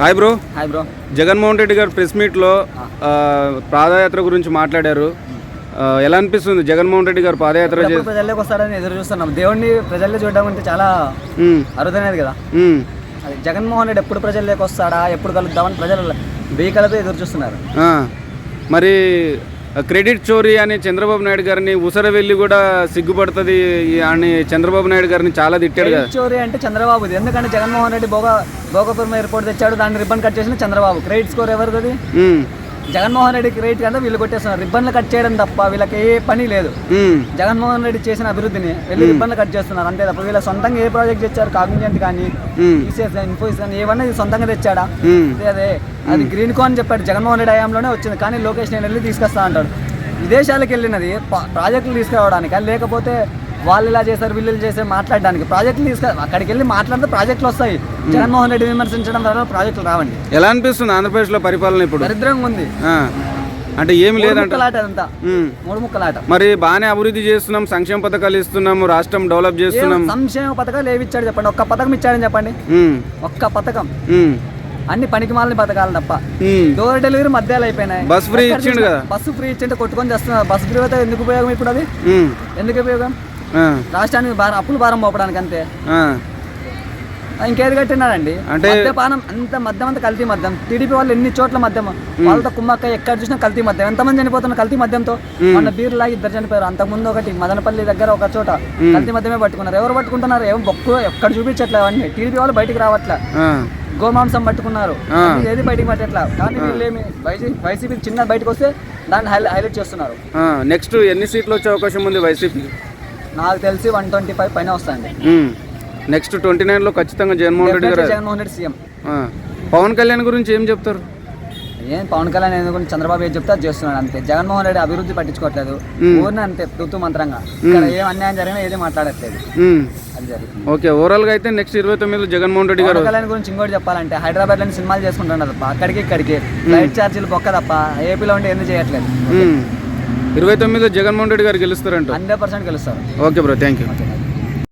Hi bro hi bro Jaganmohan Reddy గారు press మీట్లో పాదయాత్ర గురించి మాట్లాడారు. ఎలా అనిపిస్తుంది జగన్మోహన్ రెడ్డి గారు పాదయాత్ర ప్రజల్లోకి వస్తాడని ఎదురు చూస్తున్నాం. దేవుడిని ప్రజల్లో చూడడం అంటే చాలా అరుదైనది కదా. జగన్మోహన్ రెడ్డి ఎప్పుడు ప్రజల్లోకి వస్తాడా ఎప్పుడు కలుద్దామని ప్రజలు బీకలతో ఎదురు చూస్తున్నారు. మరి క్రెడిట్ చోరీ అని చంద్రబాబు నాయుడు గారిని ఉసర వెళ్ళి కూడా సిగ్గుపడుతుంది అని చంద్రబాబు నాయుడు గారిని చాలా తిట్టాడు కదా. చోరీ అంటే చంద్రబాబుది. ఎందుకంటే జగన్మోహన్ రెడ్డి భోగ భోగపురం ఎయిర్పోర్ట్ తెచ్చాడు దాన్ని రిబ్బన్ కట్ చేసిన చంద్రబాబు. క్రెడిట్ స్కోర్ ఎవరిది జగన్మోహన్ రెడ్డి క్రెడిట్ అంటే వీళ్ళు కొట్టేస్తున్నారు. రిబ్బన్లు కట్ చేయడం తప్ప వీళ్ళకి ఏ పని లేదు. జగన్మోహన్ రెడ్డి చేసిన అభివృద్ధిని వెళ్ళి రిబ్బన్లు కట్ చేస్తున్నారు. అంతే తప్ప వీళ్ళ సొంతంగా ఏ ప్రాజెక్ట్ తెచ్చారు? కాగ్నిజెంట్ కానీ ఉమ్, టీసీఎస్ కానీ ఇన్ఫోసిస్ కానీ ఏమన్నా సొంతంగా తెచ్చాడా? అదే అదే. అది గ్రీన్ కాన్ చెప్పాడు. జగన్మోహన్ రెడ్డి హయాంలోనే వచ్చింది. కానీ లోకేష్ నేను వెళ్ళి తీసుకొస్తా అంటాడు. విదేశాలకు వెళ్ళినది ప్రాజెక్టులు తీసుకురావడానికి? లేకపోతే వాళ్ళు ఇలా చేశారు వీళ్ళు చేశారు మాట్లాడడానికి ప్రాజెక్టులు తీసుకు అక్కడికి వెళ్ళి మాట్లాడితే ప్రాజెక్టులు వస్తాయి. జగన్మోహన్ రెడ్డి విమర్శించడం ద్వారా ప్రాజెక్టులు రావండి. ఎలా అనిపిస్తుంది ఆంధ్రప్రదేశ్లో పరిపాలన ఇప్పుడు? దరిద్రంగా ఉంది. అంటే ఏమి లేదంట. మూడు ముక్కలాట. మరి బాగానే అభివృద్ధి చేస్తున్నాం సంక్షేమ పథకాలు ఇస్తున్నాము రాష్ట్రం డెవలప్ చేస్తున్నాం. సంక్షేమ పథకాలు ఏవి ఇచ్చాడు చెప్పండి? ఒక్క పథకం ఇచ్చాడని చెప్పండి. ఒక్క పథకం. అన్ని పనికి మాలని పథకాలు తప్ప. డోర్ డెలివరీ మధ్యాలు అయిపోయినాయి. బస్ ఫ్రీ ఇచ్చిండు కదా. బస్సు ఫ్రీ ఇచ్చింటే కొట్టుకొని చేస్తున్నారు. బస్సు ఫ్రీ అయితే ఎందుకు ఉపయోగం ఇప్పుడు అది? ఎందుకు ఉపయోగం? రాష్ట్రానికి భారం అప్పులు భారం పోపడానికి అంతే. ఇంకేది కట్టినాడండి అంటే- మద్యపానం అంత మద్యం అంతా కల్తీ మద్యం. టీడీపీ వాళ్ళు ఎన్ని చోట్ల మద్యం? వాళ్ళతో కుమ్మక్క ఎక్కడ చూసినా కల్తీ మద్యం. ఎంతమంది చనిపోతున్నారు కల్తీ మద్యంతో? మొన్న బీర్ లాగి ఇద్దరు చనిపోయారు. అంతకుముందు ఒకటి మదనపల్లి దగ్గర ఒక చోట కల్తీ మద్యమే పట్టుకున్నారు. ఎవరు పట్టుకుంటున్నారు? ఏమో బొక్కు ఎక్కడ చూపించట్లేదు అవన్నీ. టీడీపీ వాళ్ళు బయటికి రావట్లే. గోమాంసం పట్టుకున్నారు. ఏది బయటికి పట్టట్లా. కానీ వీళ్ళు ఏమి వైసీపీ వైసీపీ చిన్న బయటకు వస్తే దాన్ని హైలైట్ హైలైట్ చేస్తున్నారు. నెక్స్ట్ ఎన్ని సీట్లు వచ్చే అవకాశం ఉంది వైసీపీ నాకు తెలిసి వన్ ట్వంటీ ఫైవ్ పైన వస్తాయండి. ఉమ్. నెక్స్ట్ ట్వంటీ నైన్లో ఖచ్చితంగా జగన్మోహన్ రెడ్డి గారు. జగన్మోహన్ రెడ్డి సీఎం. పవన్ కళ్యాణ్ గురించి ఏం చెప్తారు? ఏం పవన్ కళ్యాణ్ ఎందుకు చంద్రబాబు ఏం చెప్తే చేస్తున్నాడు అంతే. జగన్మోహన్ రెడ్డి అభివృద్ధి పట్టించుకోవట్లేదు. ఊరిని అంతే తుత్తు మంత్రంగా. ఇక్కడ ఏం అన్యాయం జరిగినా ఏది మాట్లాడట్లేదు. ఓకే ఓవరాల్గా అయితే నెక్స్ట్ ఇరవై తొమ్మిదిలో జగన్మోహన్ రెడ్డి గారు. కళ్యాణ్ గురించి ఇంకోటి చెప్పాలంటే హైదరాబాద్లోని సినిమాలు చేసుకుంటున్నారు. తప్ప అక్కడికి ఇక్కడికి ఫ్లైట్ ఛార్జీలు బొక్క తప్ప. ఏపీలో ఉండి ఎందుకు చేయట్లేదు. ఇరవై తొమ్మిదిలో జగన్మోహన్ రెడ్డి గారు గెలుస్తారంట. హండ్రెడ్ పర్సెంట్ గెలుస్తారు. Okay bro thank you.